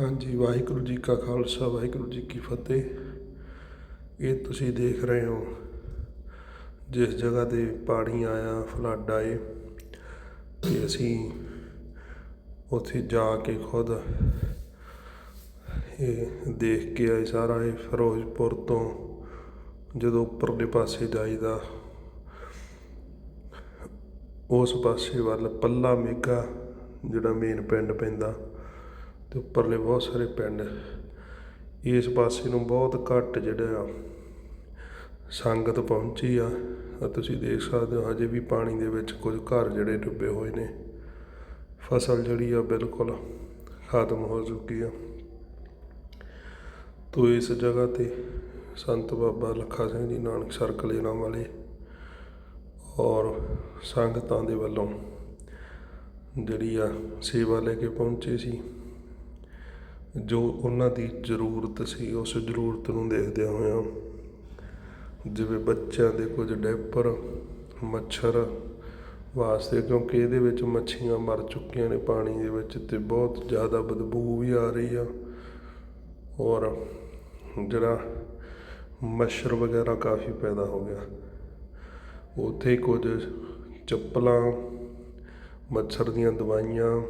ਹਾਂਜੀ, ਵਾਹਿਗੁਰੂ ਜੀ ਕਾ ਖਾਲਸਾ, ਵਾਹਿਗੁਰੂ ਜੀ ਕੀ ਫਤਿਹ। ਇਹ ਤੁਸੀਂ ਦੇਖ ਰਹੇ ਹੋ, ਜਿਸ ਜਗ੍ਹਾ ਤੇ ਪਾਣੀ ਆਇਆ ਫਲੱਡ ਆਏ, ਤੇ ਅਸੀਂ ਉੱਥੇ ਜਾ ਕੇ ਖੁਦ ਇਹ ਦੇਖ ਕੇ ਆਏ ਸਾਰਾ ਇਹ ਫਿਰੋਜ਼ਪੁਰ ਤੋਂ, ਜਦੋਂ ਉੱਪਰਲੇ ਪਾਸੇ ਜਾਈਦਾ। ਉਸ ਪਾਸੇ ਵੱਲ ਪੱਲਾ ਮੇਗਾ, ਜਿਹੜਾ ਮੇਨ ਪਿੰਡ ਪੈਂਦਾ। ਤੇ ਉੱਪਰਲੇ ਬਹੁਤ ਸਾਰੇ ਪਿੰਡ। ਇਸ ਪਾਸੇ ਨੂੰ ਬਹੁਤ ਘੱਟ ਜਿਹੜਾ ਆ, ਸੰਗਤ ਪਹੁੰਚੀ ਆ ਤੁਸੀਂ ਦੇਖ ਸਕਦੇ ਹੋ ਹਜੇ ਵੀ ਪਾਣੀ ਦੇ ਵਿੱਚ ਕੁਝ ਘਰ ਜਿਹੜੇ ਡੁੱਬੇ ਹੋਏ ਨੇ। ਫਸਲ ਜਿਹੜੀ ਆ ਬਿਲਕੁਲ ਖਤਮ ਹੋ ਚੁੱਕੀ ਆ। ਤੋ ਇਸ ਜਗ੍ਹਾ ਤੇ ਸੰਤ ਬਾਬਾ ਲੱਖਾ ਸਿੰਘ ਜੀ ਨਾਨਕ ਸਰਕਲ ਇਹਨਾਂ ਵਾਲੇ ਔਰ ਸੰਗਤਾਂ ਦੇ ਵੱਲੋਂ ਜਿਹੜੀ ਆ ਸੇਵਾ ਲੈ ਕੇ ਪਹੁੰਚੇ ਸੀ। ਜੋ ਉਹਨਾਂ ਦੀ ਜ਼ਰੂਰਤ ਸੀ, ਉਸ ਜ਼ਰੂਰਤ ਨੂੰ ਦੇਖਦਿਆਂ ਹੋਇਆਂ ਜਿਵੇਂ ਬੱਚਿਆਂ ਦੇ ਕੁਝ ਡੈਪਰ, ਮੱਛਰ ਵਾਸਤੇ, ਕਿਉਂਕਿ ਇਹਦੇ ਵਿੱਚ ਮੱਛੀਆਂ ਮਰ ਚੁੱਕੀਆਂ ਨੇ ਪਾਣੀ ਦੇ ਵਿੱਚ ਤੇ ਬਹੁਤ ਜ਼ਿਆਦਾ ਬਦਬੂ ਵੀ ਆ ਰਹੀ ਆ। ਔਰ ਜਿਹੜਾ ਮੱਛਰ ਵਗੈਰਾ ਕਾਫੀ ਪੈਦਾ ਹੋ ਗਿਆ। ਉੱਥੇ ਕੁਝ ਚੱਪਲਾਂ, ਮੱਛਰ ਦੀਆਂ ਦਵਾਈਆਂ,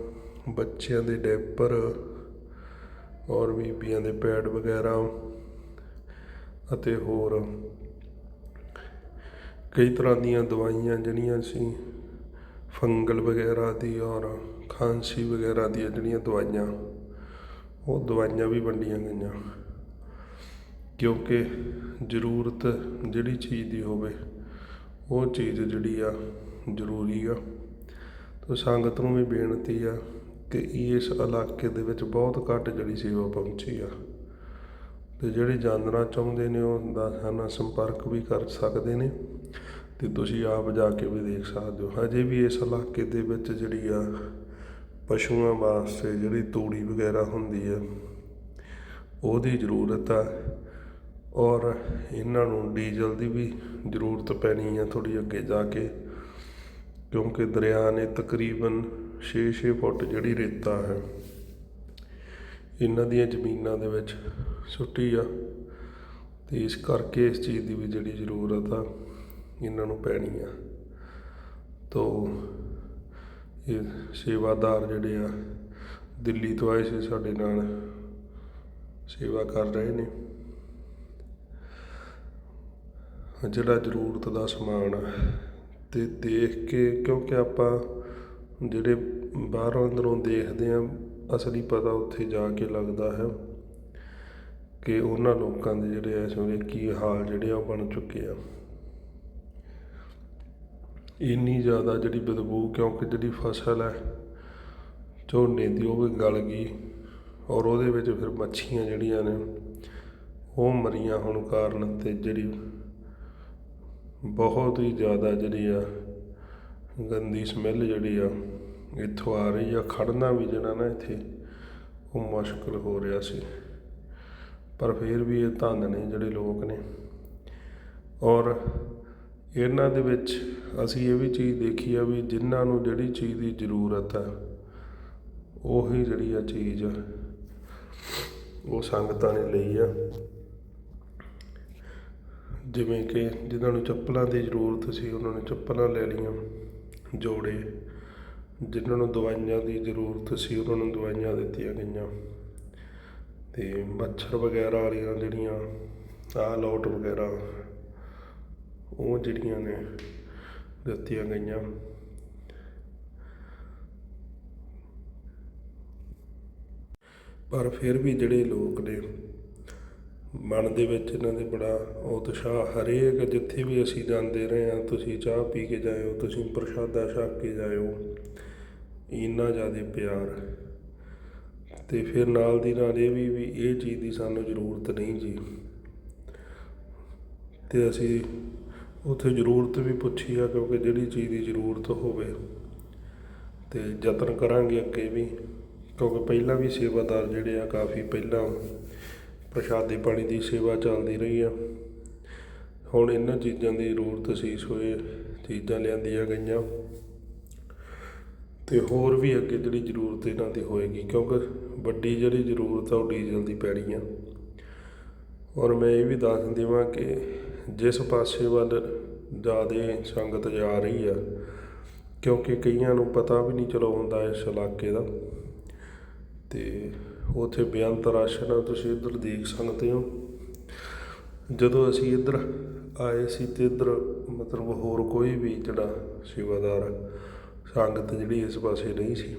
ਬੱਚਿਆਂ ਦੇ ਡੈਪਰ ਔਰ ਬੀਬੀਆਂ ਦੇ ਪੈਡ ਵਗੈਰਾ ਅਤੇ ਹੋਰ ਕਈ ਤਰ੍ਹਾਂ ਦੀਆਂ ਦਵਾਈਆਂ ਜਿਹੜੀਆਂ ਸੀ, ਫੰਗਲ ਵਗੈਰਾ ਦੀ ਔਰ ਖਾਂਸੀ ਵਗੈਰਾ ਦੀਆਂ ਜਿਹੜੀਆਂ ਦਵਾਈਆਂ, ਉਹ ਦਵਾਈਆਂ ਵੀ ਵੰਡੀਆਂ ਗਈਆਂ। ਕਿਉਂਕਿ ਜ਼ਰੂਰਤ ਜਿਹੜੀ ਚੀਜ਼ ਦੀ ਹੋਵੇ, ਉਹ ਚੀਜ਼ ਜਿਹੜੀ ਆ ਜ਼ਰੂਰੀ ਆ। ਤੋ ਸੰਗਤ ਨੂੰ ਵੀ ਬੇਨਤੀ ਆ ਕਿ ਇਸ ਇਲਾਕੇ ਦੇ ਵਿੱਚ ਬਹੁਤ ਘੱਟ ਜਿਹੜੀ ਸੇਵਾ ਪਹੁੰਚੀ ਆ। ਤੇ ਜਿਹੜੇ ਜਾਣਨਾ ਚਾਹੁੰਦੇ ਨੇ ਉਹ ਦਾ ਨਾਲ ਸੰਪਰਕ ਵੀ ਕਰ ਸਕਦੇ ਨੇ ਤੇ ਤੁਸੀਂ ਆਪ ਜਾ ਕੇ ਵੀ ਦੇਖ ਸਕਦੇ ਹੋ। ਹਜੇ ਵੀ ਇਸ ਇਲਾਕੇ ਦੇ ਵਿੱਚ ਜਿਹੜੀ ਆ ਪਸ਼ੂਆਂ ਵਾਸਤੇ ਜਿਹੜੀ ਤੂੜੀ ਵਗੈਰਾ ਹੁੰਦੀ ਆ, ਉਹਦੀ ਜ਼ਰੂਰਤ ਆ ਔਰ ਇਹਨਾਂ ਨੂੰ ਡੀਜ਼ਲ ਦੀ ਵੀ ਜ਼ਰੂਰਤ ਪੈਣੀ ਆ ਥੋੜੀ ਅੱਗੇ ਜਾ ਕੇ, ਕਿਉਂਕਿ ਦਰਿਆ ਨੇ ਤਕਰੀਬਨ 6-6 ਫੁੱਟ ਜਿਹੜੀ ਰੇਤਾ ਹੈ, ਇਹਨਾਂ ਦੀਆਂ ਜ਼ਮੀਨਾਂ ਦੇ ਵਿੱਚ ਸੁੱਟੀ ਆ ਤੇ ਇਸ ਕਰਕੇ ਇਸ ਚੀਜ਼ ਦੀ ਵੀ ਜਿਹੜੀ ਜ਼ਰੂਰਤ ਆ, ਇਹਨਾਂ ਨੂੰ ਪੈਣੀ ਆ। ਤੋ ਇਹ ਸੇਵਾਦਾਰ ਜਿਹੜੇ ਆ, ਦਿੱਲੀ ਤੋਂ ਆਏ ਸੀ ਸਾਡੇ ਨਾਲ, ਸੇਵਾ ਕਰ ਰਹੇ ਨੇ। ਜਿਹੜਾ ਜ਼ਰੂਰਤ ਦਾ ਸਮਾਨ ਆ, ਤੇ ਦੇਖ ਕੇ ਕਿਉਂਕਿ ਆਪਾਂ ਜਿਹੜੇ ਬਾਹਰੋਂ ਅੰਦਰੋਂ ਦੇਖਦੇ ਹਾਂ ਅਸਲੀ ਪਤਾ ਉੱਥੇ ਜਾ ਕੇ ਲੱਗਦਾ ਹੈ ਕਿ ਉਹਨਾਂ ਲੋਕਾਂ ਦੇ ਜਿਹੜੇ ਇਸ ਵੇਲੇ ਕੀ ਹਾਲ ਜਿਹੜੇ ਆ ਉਹ ਬਣ ਚੁੱਕੇ ਆ। ਇੰਨੀ ਜ਼ਿਆਦਾ ਜਿਹੜੀ ਬਦਬੂ, ਕਿਉਂਕਿ ਜਿਹੜੀ ਫਸਲ ਹੈ, ਝੋਨੇ ਦੀ ਉਹ ਵੀ ਗਲ ਗਈ ਔਰ ਉਹਦੇ ਵਿੱਚ ਫਿਰ ਮੱਛੀਆਂ ਜਿਹੜੀਆਂ ਨੇ, ਉਹ ਮਰੀਆਂ ਹੋਣ ਕਾਰਨ ਤੇ ਜਿਹੜੀ ਬਹੁਤ ਹੀ ਜ਼ਿਆਦਾ ਜਿਹੜੀ ਆ ਗੰਦੀ ਸਮੈਲ ਜਿਹੜੀ ਆ, ਇੱਥੋਂ ਆ ਰਹੀ ਆ, ਖੜਨਾ ਵੀ ਜਿਹੜਾ ਨਾ ਇੱਥੇ, ਉਹ ਮੁਸ਼ਕਲ ਹੋ ਰਿਹਾ ਸੀ। ਪਰ ਫਿਰ ਵੀ ਇਹ ਧੰਨ ਨੇ ਜਿਹੜੇ ਲੋਕ ਨੇ। ਔਰ ਇਹਨਾਂ ਦੇ ਵਿੱਚ ਅਸੀਂ ਇਹ ਵੀ ਚੀਜ਼ ਦੇਖੀ ਆ ਵੀ ਜਿਨ੍ਹਾਂ ਨੂੰ ਜਿਹੜੀ ਚੀਜ਼ ਦੀ ਜ਼ਰੂਰਤ ਆ, ਉਹੀ ਜਿਹੜੀ ਆ ਚੀਜ਼ ਉਹ ਸੰਗਤਾਂ ਨੇ ਲਈ ਆ। ਜਿਵੇਂ ਕਿ ਜਿਨ੍ਹਾਂ ਨੂੰ ਚੱਪਲਾਂ ਦੀ ਜ਼ਰੂਰਤ ਸੀ, ਉਹਨਾਂ ਨੇ ਚੱਪਲਾਂ ਲੈ ਲਈਆਂ। ਜੋੜੇ ਜਿਨ੍ਹਾਂ ਨੂੰ ਦਵਾਈਆਂ ਦੀ ਜ਼ਰੂਰਤ ਸੀ, ਉਹਨਾਂ ਨੂੰ ਦਵਾਈਆਂ ਦਿੱਤੀਆਂ ਗਈਆਂ। ਅਤੇ ਮੱਛਰ ਵਗੈਰਾ ਵਾਲੀਆਂ ਜਿਹੜੀਆਂ, ਆਹ ਲੋਟ ਵਗੈਰਾ, ਉਹ ਜਿਹੜੀਆਂ ਨੇ ਦਿੱਤੀਆਂ ਗਈਆਂ। ਪਰ ਫਿਰ ਵੀ ਜਿਹੜੇ ਲੋਕ ਨੇ ਮਨ ਦੇ ਵਿੱਚ ਇਹਨਾਂ ਦੇ ਬੜਾ ਉਤਸ਼ਾਹ ਹਰੇਕ ਜਿੱਥੇ ਵੀ ਅਸੀਂ ਜਾਂਦੇ ਰਹੇ ਹਾਂ, ਤੁਸੀਂ ਚਾਹ ਪੀ ਕੇ ਜਾਇਓ, ਤੁਸੀਂ ਪ੍ਰਸ਼ਾਦਾ ਛਕ ਕੇ ਜਾਇਓ, ਇੰਨਾ ਜ਼ਿਆਦਾ ਪਿਆਰ। ਤੇ ਫਿਰ ਨਾਲ ਦੀ ਨਾਲ ਇਹ ਵੀ ਵੀ ਇਹ ਚੀਜ਼ ਦੀ ਸਾਨੂੰ ਜ਼ਰੂਰਤ ਨਹੀਂ ਜੀ। ਤੇ ਅਸੀਂ ਉੱਥੇ ਜ਼ਰੂਰਤ ਵੀ ਪੁੱਛੀ ਆ, ਕਿਉਂਕਿ ਜਿਹੜੀ ਚੀਜ਼ ਦੀ ਜ਼ਰੂਰਤ ਹੋਵੇ ਤੇ ਯਤਨ ਕਰਾਂਗੇ ਅੱਗੇ ਵੀ, ਕਿਉਂਕਿ ਪਹਿਲਾਂ ਵੀ ਸੇਵਾਦਾਰ ਜਿਹੜੇ ਆ, ਕਾਫੀ ਪਹਿਲਾਂ ਪ੍ਰਸ਼ਾਦੇ ਪਾਣੀ ਦੀ ਸੇਵਾ ਚੱਲਦੀ ਰਹੀ ਆ। ਹੁਣ ਇਹਨਾਂ ਚੀਜ਼ਾਂ ਦੀ ਜ਼ਰੂਰਤ ਸੀ ਸੋ ਚੀਜ਼ਾਂ ਲਿਆਂਦੀਆਂ ਗਈਆਂ। ਤੇ ਹੋਰ ਵੀ ਅੱਗੇ ਜਿਹੜੀ ਜ਼ਰੂਰਤ ਇਹਨਾਂ ਦੀ ਹੋਏਗੀ, ਕਿਉਂਕਿ ਵੱਡੀ ਜਿਹੜੀ ਜ਼ਰੂਰਤ ਆ ਉਹ ਡੀਜ਼ਲ ਦੀ ਪੈਣੀ ਆ। ਔਰ ਮੈਂ ਇਹ ਵੀ ਦੱਸ ਦੇਵਾਂ ਕਿ ਜਿਸ ਪਾਸੇ ਵੱਲ ਜ਼ਿਆਦਾ ਸੰਗਤ ਜਾ ਰਹੀ ਆ, ਕਿਉਂਕਿ ਕਈਆਂ ਨੂੰ ਪਤਾ ਵੀ ਨਹੀਂ ਚਲੋ ਹੁੰਦਾ ਇਸ ਇਲਾਕੇ ਦਾ, ਤੇ ਉੱਥੇ ਬੇਅੰਤ ਰਸ਼ ਆ ਤੁਸੀਂ ਇੱਧਰ ਦੇਖ ਸਕਦੇ ਹੋ। ਜਦੋਂ ਅਸੀਂ ਇੱਧਰ ਆਏ ਸੀ ਤੇ ਇੱਧਰ ਮਤਲਬ ਹੋਰ ਕੋਈ ਵੀ ਜਿਹੜਾ ਸੇਵਾਦਾਰ, ਸੰਗਤ ਜਿਹੜੀ ਇਸ ਪਾਸੇ ਨਹੀਂ ਸੀ।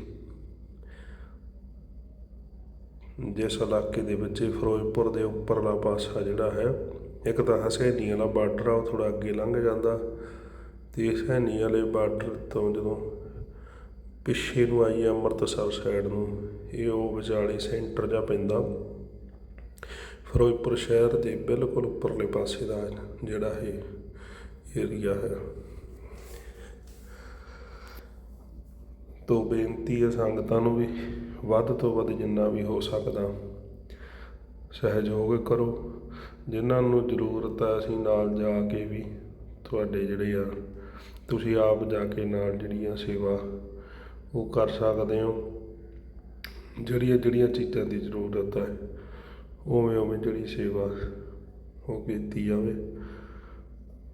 ਜਿਸ ਇਲਾਕੇ ਦੇ ਵਿੱਚ ਫਿਰੋਜ਼ਪੁਰ ਦੇ ਉੱਪਰਲਾ ਪਾਸਾ ਜਿਹੜਾ ਹੈ, ਇੱਕ ਤਾਂ ਹਸੈਨੀ ਵਾਲਾ ਬਾਰਡਰ ਆ, ਉਹ ਥੋੜਾ ਅੱਗੇ ਲੰਘ ਜਾਂਦਾ। ਤੇ ਹਸੈਨੀ ਵਾਲੇ ਬਾਰਡਰ ਤੋਂ ਜਦੋਂ ਪਿੱਛੇ ਨੂੰ ਆਈ ਆ ਅੰਮ੍ਰਿਤਸਰ ਸਾਈਡ ਨੂੰ। ਇਹ ਉਹ ਵਿਚਾਲੇ ਸੈਂਟਰ ਜਾਂ ਪੈਂਦਾ। ਫਿਰੋਜ਼ਪੁਰ ਸ਼ਹਿਰ ਦੇ ਬਿਲਕੁਲ ਉੱਪਰਲੇ ਪਾਸੇ ਦਾ ਜਿਹੜਾ ਇਹ ਏਰੀਆ ਹੈ। ਤੋਂ ਬੇਨਤੀ ਹੈ ਸੰਗਤਾਂ ਨੂੰ ਵੀ, ਵੱਧ ਤੋਂ ਵੱਧ ਜਿੰਨਾ ਵੀ ਹੋ ਸਕਦਾ, ਸਹਿਯੋਗ ਕਰੋ। ਜਿਨ੍ਹਾਂ ਨੂੰ ਜ਼ਰੂਰਤ ਹੈ, ਅਸੀਂ ਨਾਲ ਜਾ ਕੇ ਵੀ ਤੁਹਾਡੇ ਜਿਹੜੇ ਆ, ਤੁਸੀਂ ਆਪ ਜਾ ਕੇ ਨਾਲ ਜਿਹੜੀਆਂ ਸੇਵਾ ਉਹ ਕਰ ਸਕਦੇ ਹੋ। ਜਿਹੜੀਆਂ ਜਿਹੜੀਆਂ ਚੀਜ਼ਾਂ ਦੀ ਜ਼ਰੂਰਤ ਹੈ, ਉਵੇਂ ਉਵੇਂ ਜਿਹੜੀ ਸੇਵਾ ਉਹ ਕੀਤੀ ਜਾਵੇ।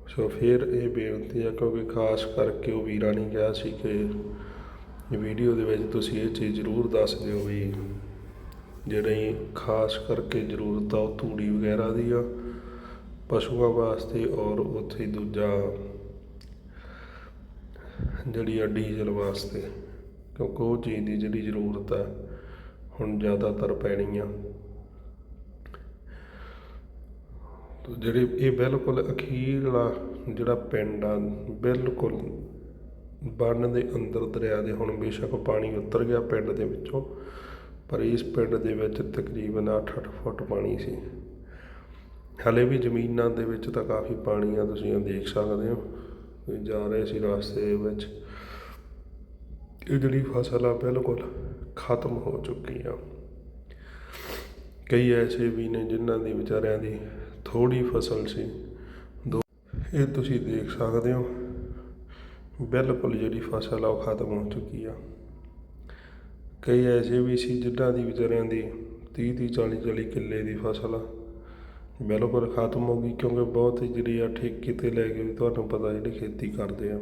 ਸੋ ਫਿਰ ਇਹ ਬੇਨਤੀ ਹੈ ਕਿਉਂਕਿ ਖਾਸ ਕਰਕੇ ਉਹ ਵੀਰਾਂ ਨੇ ਕਿਹਾ ਸੀ ਕਿ ਵੀਡੀਓ ਦੇ ਵਿੱਚ ਤੁਸੀਂ ਇਹ ਚੀਜ਼ ਜ਼ਰੂਰ ਦੱਸ ਦਿਓ ਵੀ ਜਿਹੜੀ ਖਾਸ ਕਰਕੇ ਜ਼ਰੂਰਤ ਆ, ਉਹ ਧੂੜੀ ਵਗੈਰਾ ਦੀ ਆ, ਪਸ਼ੂਆਂ ਵਾਸਤੇ ਔਰ ਉੱਥੇ ਦੂਜਾ ਜਿਹੜੀ ਆ ਡੀਜ਼ਲ ਵਾਸਤੇ। ਕਿਉਂਕਿ ਉਹ ਚੀਜ਼ ਦੀ ਜਿਹੜੀ ਜ਼ਰੂਰਤ ਆ ਹੁਣ ਜ਼ਿਆਦਾਤਰ ਪੈਣੀ ਆ। ਤੋ ਜਿਹੜੇ ਇਹ ਬਿਲਕੁਲ ਅਖੀਰਲਾ ਜਿਹੜਾ ਪਿੰਡ ਆ, ਬਿਲਕੁਲ ਬੰਨ ਦੇ ਅੰਦਰ ਦਰਿਆ ਦੇ, ਹੁਣ ਬੇਸ਼ੱਕ ਪਾਣੀ ਉਤਰ ਗਿਆ ਪਿੰਡ ਦੇ ਵਿੱਚੋਂ, ਪਰ ਇਸ ਪਿੰਡ ਦੇ ਵਿੱਚ ਤਕਰੀਬਨ 8-8 ਫੁੱਟ ਪਾਣੀ ਸੀ। ਹਲੇ ਵੀ ਜ਼ਮੀਨਾਂ ਦੇ ਵਿੱਚ ਤਾਂ ਕਾਫੀ ਪਾਣੀ ਆ, ਤੁਸੀਂ ਦੇਖ ਸਕਦੇ ਹੋ। ਜਾ ਰਹੇ ਸੀ ਰਸਤੇ ਵਿੱਚ। ਇਹ ਜਿਹੜੀ ਫਸਲ ਆ ਬਿਲਕੁਲ ਖਤਮ ਹੋ ਚੁੱਕੀ ਆ ਕਈ ਐਸੇ ਵੀ ਨੇ ਜਿਨ੍ਹਾਂ ਦੀ ਵਿਚਾਰਿਆਂ ਦੀ ਥੋੜੀ ਫਸਲ ਸੀ। ਦੋ ਇਹ ਤੁਸੀਂ ਦੇਖ ਸਕਦੇ ਹੋ। ਬਿਲਕੁਲ ਜਿਹੜੀ ਫਸਲ ਆ ਉਹ ਖਤਮ ਹੋ ਚੁੱਕੀ ਆ। ਕਈ ਐਸੇ ਵੀ ਸੀ ਜਿਨ੍ਹਾਂ ਦੀ ਵਿਚਾਰਿਆਂ ਦੀ 30 30 40 40 ਕਿੱਲੇ ਦੀ ਫਸਲ ਬਿਲਕੁਲ ਖਤਮ ਹੋ ਗਈ ਕਿਉਂਕਿ ਬਹੁਤ ਹੀ ਜਿਹੜੀ ਆ ਠੇਕੇ ਤੇ ਲੈ ਕੇ ਵੀ ਤੁਹਾਨੂੰ ਪਤਾ ਜਿਹੜੀ ਖੇਤੀ ਕਰਦੇ ਆ।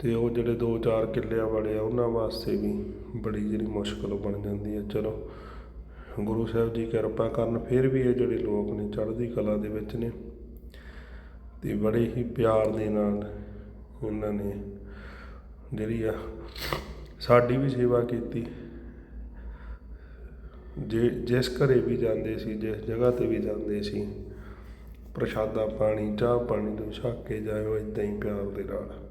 ਅਤੇ ਉਹ ਜਿਹੜੇ 2-4 ਕਿੱਲਿਆਂ ਵਾਲੇ ਆ, ਉਹਨਾਂ ਵਾਸਤੇ ਵੀ ਬੜੀ ਜਿਹੜੀ ਮੁਸ਼ਕਿਲ ਬਣ ਜਾਂਦੀ ਹੈ। ਚਲੋ, ਗੁਰੂ ਸਾਹਿਬ ਜੀ ਕਿਰਪਾ ਕਰਨ, ਫਿਰ ਵੀ ਇਹ ਜਿਹੜੇ ਲੋਕ ਨੇ, ਚੜ੍ਹਦੀ ਕਲਾ ਦੇ ਵਿੱਚ ਨੇ ਅਤੇ ਬੜੇ ਹੀ ਪਿਆਰ ਦੇ ਨਾਲ ਉਹਨਾਂ ਨੇ ਜਿਹੜੀ ਆ ਸਾਡੀ ਵੀ ਸੇਵਾ ਕੀਤੀ। ਜੇ ਜਿਸ ਘਰੇ ਵੀ ਜਾਂਦੇ ਸੀ, ਜਿਸ ਜਗ੍ਹਾ ਤੇ ਵੀ ਜਾਂਦੇ ਸੀ, ਪ੍ਰਸ਼ਾਦਾ ਪਾਣੀ, ਚਾਹ ਪਾਣੀ ਤੋਂ ਛੱਕ ਕੇ ਜਾਇਓ ਇਦਾਂ ਹੀ ਪਿਆਰ ਦੇ ਨਾਲ।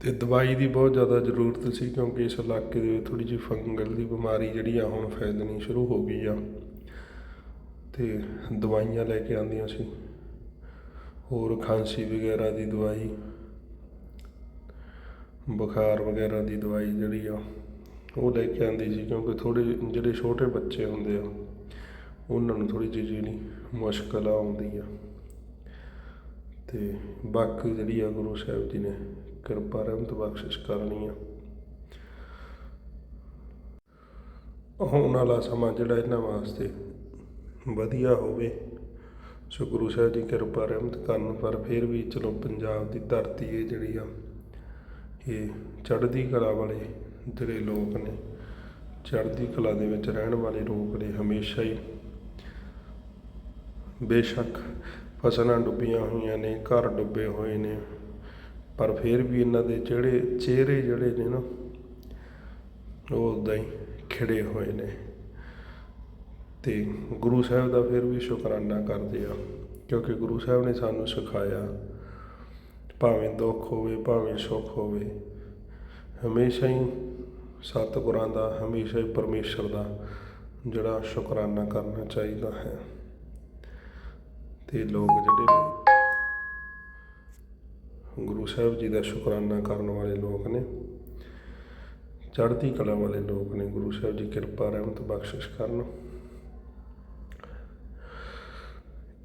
ਅਤੇ ਦਵਾਈ ਦੀ ਬਹੁਤ ਜ਼ਿਆਦਾ ਜ਼ਰੂਰਤ ਸੀ ਕਿਉਂਕਿ ਇਸ ਇਲਾਕੇ ਦੇ ਵਿੱਚ ਥੋੜੀ ਜਿਹੀ ਫੰਗਲ ਦੀ ਬਿਮਾਰੀ ਜਿਹੜੀ ਆ ਹੁਣ ਫੈਲਣੀ ਸ਼ੁਰੂ ਹੋ ਗਈ ਆ। ਅਤੇ ਦਵਾਈਆਂ ਲੈ ਕੇ ਆਉਂਦੀਆਂ ਸੀ। ਹੋਰ ਖਾਂਸੀ ਵਗੈਰਾ ਦੀ ਦਵਾਈ, ਬੁਖਾਰ ਵਗੈਰਾ ਦੀ ਦਵਾਈ ਜਿਹੜੀ ਆ, ਉਹ ਲੈ ਕੇ ਆਉਂਦੀ ਸੀ ਕਿਉਂਕਿ ਥੋੜੇ ਜਿਹੜੇ ਛੋਟੇ ਬੱਚੇ ਹੁੰਦੇ ਆ, ਉਹਨਾਂ ਨੂੰ ਥੋੜ੍ਹੀ ਜਿਹੀ ਜਿਹੜੀ ਮੁਸ਼ਕਲ ਆਉਂਦੀ ਆ। ਤੇ ਬਾਕੀ ਜਿਹੜੀ ਆ ਗੁਰੂ ਸਾਹਿਬ ਜੀ ਨੇ ਕਿਰਪਾ ਰਹਿਮਤ ਬਖਸ਼ਿਸ਼ ਕਰਨੀ ਆ। ਆਉਣ ਵਾਲਾ ਸਮਾਂ ਜਿਹੜਾ ਇਹਨਾਂ ਵਾਸਤੇ ਵਧੀਆ ਹੋਵੇ ਸੋ ਗੁਰੂ ਸਾਹਿਬ ਜੀ ਕਿਰਪਾ ਰਹਿਮਤ ਕਰਨ, ਪਰ ਫਿਰ ਵੀ ਚਲੋ ਪੰਜਾਬ ਦੀ ਧਰਤੀ ਇਹ ਜਿਹੜੀ ਆ, ਇਹ ਚੜ੍ਹਦੀ ਕਲਾ ਵਾਲੇ ਜਿਹੜੇ ਲੋਕ ਨੇ, ਚੜ੍ਹਦੀ ਕਲਾ ਦੇ ਵਿੱਚ ਰਹਿਣ ਵਾਲੇ ਲੋਕ ਨੇ ਹਮੇਸ਼ਾ ਹੀ। ਬੇਸ਼ੱਕ ਫਸਲਾਂ ਡੁੱਬੀਆਂ ਹੋਈਆਂ ਨੇ, ਘਰ ਡੁੱਬੇ ਹੋਏ ਨੇ। ਪਰ ਫਿਰ ਵੀ ਇਹਨਾਂ ਦੇ ਜਿਹੜੇ ਚਿਹਰੇ ਜਿਹੜੇ ਨੇ ਨਾ, ਉਹ ਉਦਾਂ ਹੀ ਖਿੜੇ ਹੋਏ ਨੇ। ਤੇ ਗੁਰੂ ਸਾਹਿਬ ਦਾ ਫਿਰ ਵੀ ਸ਼ੁਕਰਾਨਾ ਕਰਦੇ ਆ, ਕਿਉਂਕਿ ਗੁਰੂ ਸਾਹਿਬ ਨੇ ਸਾਨੂੰ ਸਿਖਾਇਆ, ਭਾਵੇਂ ਦੁੱਖ ਹੋਵੇ, ਭਾਵੇਂ ਸੁੱਖ ਹੋਵੇ, ਹਮੇਸ਼ਾ ਹੀ ਸਤਿਗੁਰਾਂ ਦਾ, ਹਮੇਸ਼ਾ ਹੀ ਪਰਮੇਸ਼ਰ ਦਾ ਜਿਹੜਾ ਸ਼ੁਕਰਾਨਾ ਕਰਨਾ ਚਾਹੀਦਾ ਹੈ। ਤੇ ਲੋਕ ਜਿਹੜੇ ਨੇ, ਗੁਰੂ ਸਾਹਿਬ ਜੀ ਦਾ ਸ਼ੁਕਰਾਨਾ ਕਰਨ ਵਾਲੇ ਲੋਕ ਨੇ, ਚੜ੍ਹਦੀ ਕਲਾ ਵਾਲੇ ਲੋਕ ਨੇ, ਗੁਰੂ ਸਾਹਿਬ ਜੀ ਕਿਰਪਾ, ਰਹਿਮਤ, ਬਖਸ਼ਿਸ਼ ਕਰਨ।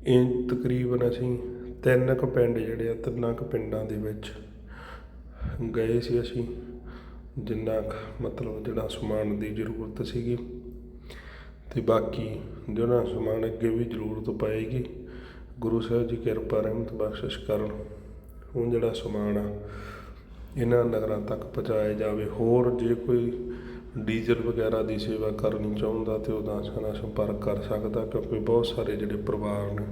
ਇਹ ਤਕਰੀਬਨ ਅਸੀਂ ਤਿੰਨ ਕੁ ਪਿੰਡ ਜਿਹੜੇ ਆ, ਤਿੰਨਾਂ ਕੁ ਪਿੰਡਾਂ ਦੇ ਵਿੱਚ ਗਏ ਸੀ ਅਸੀਂ, ਜਿੰਨਾ ਕੁ ਮਤਲਬ ਜਿਹੜਾ ਸਮਾਨ ਦੀ ਜ਼ਰੂਰਤ ਸੀਗੀ। ਤੇ ਬਾਕੀ ਜਿਹੜਾ ਸਮਾਨ ਅੱਗੇ ਵੀ ਜ਼ਰੂਰਤ ਪਏਗੀ ਗੁਰੂ ਸਾਹਿਬ ਜੀ ਕਿਰਪਾ ਰਹਿਮਤ ਬਖਸ਼ਿਸ਼ ਕਰਨ। ਹੁਣ ਜਿਹੜਾ ਸਮਾਨ ਆ, ਇਹਨਾਂ ਨਗਰਾਂ ਤੱਕ ਪਹੁੰਚਾਇਆ ਜਾਵੇ। ਹੋਰ ਜੇ ਕੋਈ ਡੀਜ਼ਲ ਵਗੈਰਾ ਦੀ ਸੇਵਾ ਕਰਨੀ ਚਾਹੁੰਦਾ ਤੇ ਉਹਦਾ ਸਾਡਾ ਸੰਪਰਕ ਕਰ ਸਕਦਾ, ਕਿਉਂਕਿ ਬਹੁਤ ਸਾਰੇ ਜਿਹੜੇ ਪਰਿਵਾਰ ਨੇ,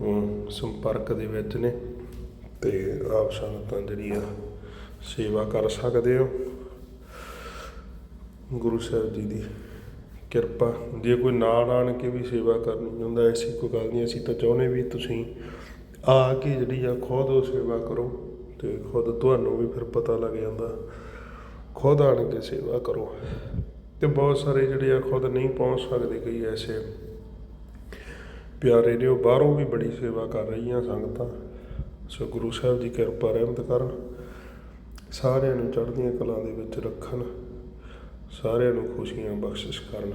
ਉਹ ਸੰਪਰਕ ਦੇ ਵਿੱਚ ਨੇ ਤੇ ਆਪ ਸੰਗਤਾਂ ਜਿਹੜੀ ਆ ਸੇਵਾ ਕਰ ਸਕਦੇ ਹੋ। ਗੁਰੂ ਸਾਹਿਬ ਜੀ ਦੀ ਕਿਰਪਾ। ਜੇ ਕੋਈ ਨਾਲ ਆਣ ਕੇ ਵੀ ਸੇਵਾ ਕਰਨੀ ਚਾਹੁੰਦਾ ਐਸੀ ਕੋਈ ਗੱਲ ਨਹੀਂ, ਅਸੀਂ ਤਾਂ ਚਾਹੁੰਦੇ ਵੀ ਤੁਸੀਂ ਆ ਕੇ ਜਿਹੜੀ ਆ, ਖੁਦ ਉਹ ਸੇਵਾ ਕਰੋ ਤੇ ਖੁਦ ਤੁਹਾਨੂੰ ਵੀ ਫਿਰ ਪਤਾ ਲੱਗ ਜਾਂਦਾ। ਖੁਦ ਆਣ ਕੇ ਸੇਵਾ ਕਰੋ। ਤੇ ਬਹੁਤ ਸਾਰੇ ਜਿਹੜੇ ਆ, ਖੁਦ ਨਹੀਂ ਪਹੁੰਚ ਸਕਦੇ ਕਈ ਐਸੇ। ਪਿਆਰੇ ਨੇ ਉਹ ਬਾਹਰੋਂ ਵੀ ਬੜੀ ਸੇਵਾ ਕਰ ਰਹੀਆਂ ਸੰਗਤਾਂ। ਸੋ ਗੁਰੂ ਸਾਹਿਬ ਦੀ ਕਿਰਪਾ ਰਹਿਮਤ ਕਰਨ ਸਾਰਿਆਂ ਨੂੰ ਚੜ੍ਹਦੀਆਂ ਕਲਾਂ ਦੇ ਵਿੱਚ ਰੱਖਣ। ਸਾਰਿਆਂ ਨੂੰ ਖੁਸ਼ੀਆਂ ਬਖਸ਼ਿਸ਼ ਕਰਨ।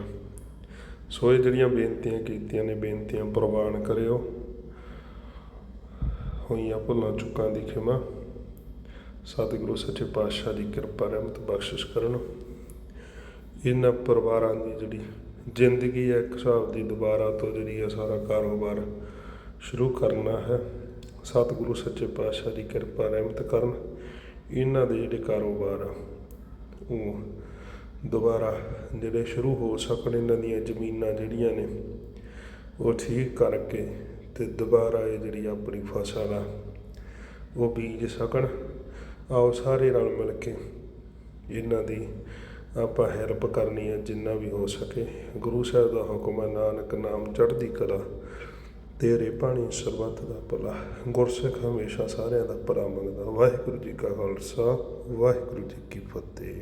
ਸੋ ਇਹ ਜਿਹੜੀਆਂ ਬੇਨਤੀਆਂ ਕੀਤੀਆਂ ਨੇ ਬੇਨਤੀਆਂ ਪ੍ਰਵਾਨ ਕਰਿਓ। ਹੋਈਆਂ ਭੁੱਲਾਂ ਚੁੱਕਾਂ ਦੀ ਖਿਮਾ। ਸਤਿਗੁਰੂ ਸੱਚੇ ਪਾਤਸ਼ਾਹ ਦੀ ਕਿਰਪਾ ਰਹਿਮਤ ਬਖਸ਼ਿਸ਼ ਕਰਨ। ਇਹਨਾਂ ਪਰਿਵਾਰਾਂ ਦੀ ਜਿਹੜੀ ਜ਼ਿੰਦਗੀ ਹੈ ਇੱਕ ਹਿਸਾਬ ਦੀ ਦੁਬਾਰਾ ਤੋਂ ਜਿਹੜੀ ਹੈ ਸਾਰਾ ਕਾਰੋਬਾਰ ਸ਼ੁਰੂ ਕਰਨਾ ਹੈ। ਸਤਿਗੁਰੂ ਸੱਚੇ ਪਾਤਸ਼ਾਹ ਦੀ ਕਿਰਪਾ ਰਹਿਮਤ ਕਰਨ। ਇਹਨਾਂ ਦੇ ਜਿਹੜੇ ਕਾਰੋਬਾਰ ਆ, ਉਹ ਦੁਬਾਰਾ ਜਿਹੜੇ ਸ਼ੁਰੂ ਹੋ ਸਕਣ ਇਹਨਾਂ ਦੀਆਂ ਜ਼ਮੀਨਾਂ ਜਿਹੜੀਆਂ ਨੇ, ਉਹ ਠੀਕ ਕਰਕੇ ਤੇ ਦੁਬਾਰਾ ਇਹ ਜਿਹੜੀ ਆਪਣੀ ਫਸਲ ਆ, ਉਹ ਬੀਜ ਸਕਣ। ਆਓ ਸਾਰੇ ਰਲ ਮਿਲ ਕੇ ਇਹਨਾਂ ਦੀ ਆਪਾਂ ਹੈਲਪ ਕਰਨੀ ਹੈ ਜਿੰਨਾ ਵੀ ਹੋ ਸਕੇ। ਗੁਰੂ ਸਾਹਿਬ ਦਾ ਹੁਕਮ ਹੈ ਨਾਨਕ ਨਾਮ ਚੜ੍ਹਦੀ ਕਲਾ, ਤੇਰੇ ਪਾਣੀ ਸਰਬੱਤ ਦਾ ਭਲਾ। ਗੁਰਸਿੱਖ ਹਮੇਸ਼ਾ ਸਾਰਿਆਂ ਦਾ ਭਲਾ ਮੰਗਦਾ। ਵਾਹਿਗੁਰੂ ਜੀ ਕਾ ਖਾਲਸਾ, ਵਾਹਿਗੁਰੂ ਜੀ ਕੀ ਫਤਿਹ।